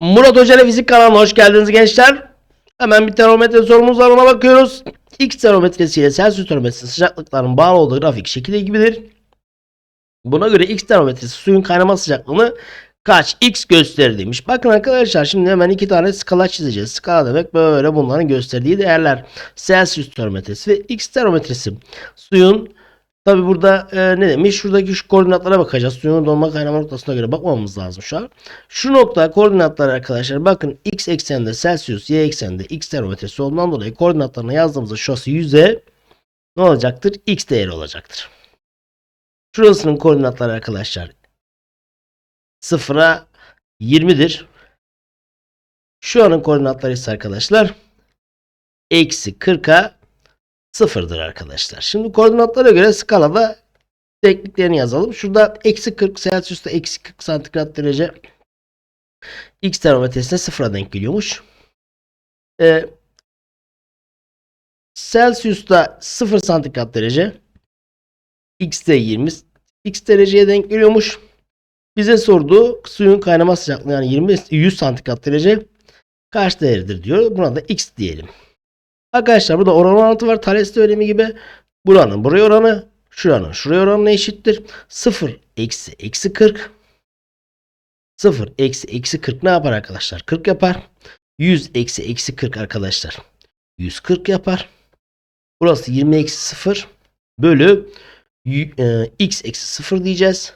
Murat Hoca Fizik kanalına hoş geldiniz gençler. Hemen bir termometre sorumuz var ona bakıyoruz. X termometresi ile Celsius termometresi sıcaklıkların bağlı olduğu grafik şekilde gibidir. Buna göre X termometresi suyun kaynama sıcaklığını kaç X gösterir demiş. Bakın arkadaşlar şimdi hemen iki tane skala çizeceğiz. Skala demek böyle bunların gösterdiği değerler. Celsius termometresi ve X termometresi. Suyun Tabi burada e, ne demiş? Şuradaki şu koordinatlara bakacağız. Suyun donma kaynama noktasına göre bakmamız lazım şu an. Şu nokta koordinatlar arkadaşlar bakın x ekseninde Celsius, y ekseninde x termometresi olduğundan dolayı koordinatlarına yazdığımızda şurası 100'e ne olacaktır? x değeri olacaktır. Şurasının koordinatları arkadaşlar 0'a 20'dir. Şu anın koordinatları ise arkadaşlar eksi 40'a sıfırdır arkadaşlar. Şimdi koordinatlara göre skalada tekniklerini yazalım. Şurada eksi 40 Celsius'ta eksi 40 santigrat derece X termometresine sıfıra denk geliyormuş. Ee, Celsius'ta 0 santigrat derece X'te 20 X dereceye denk geliyormuş. Bize sorduğu suyun kaynama sıcaklığı yani 20 100 santigrat derece kaç değeridir diyor. Buna da X diyelim. Arkadaşlar burada oran orantı var. Thales teoremi gibi. Buranın buraya oranı şuranın şuraya oranına eşittir. 0 eksi eksi 40 0 eksi eksi 40 ne yapar arkadaşlar? 40 yapar. 100 eksi eksi 40 arkadaşlar. 140 yapar. Burası 20 eksi 0 bölü e, x eksi 0 diyeceğiz.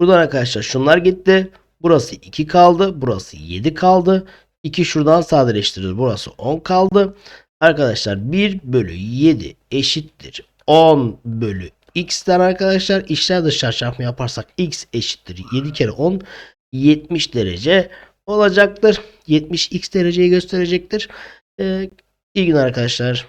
Buradan arkadaşlar şunlar gitti. Burası 2 kaldı. Burası 7 kaldı. 2 şuradan sadeleştirir. Burası 10 kaldı. Arkadaşlar 1 bölü 7 eşittir 10 bölü x'ten arkadaşlar işler dışarı çarpma yaparsak x eşittir 7 kere 10 70 derece olacaktır. 70 x dereceyi gösterecektir. Ee, iyi günler arkadaşlar.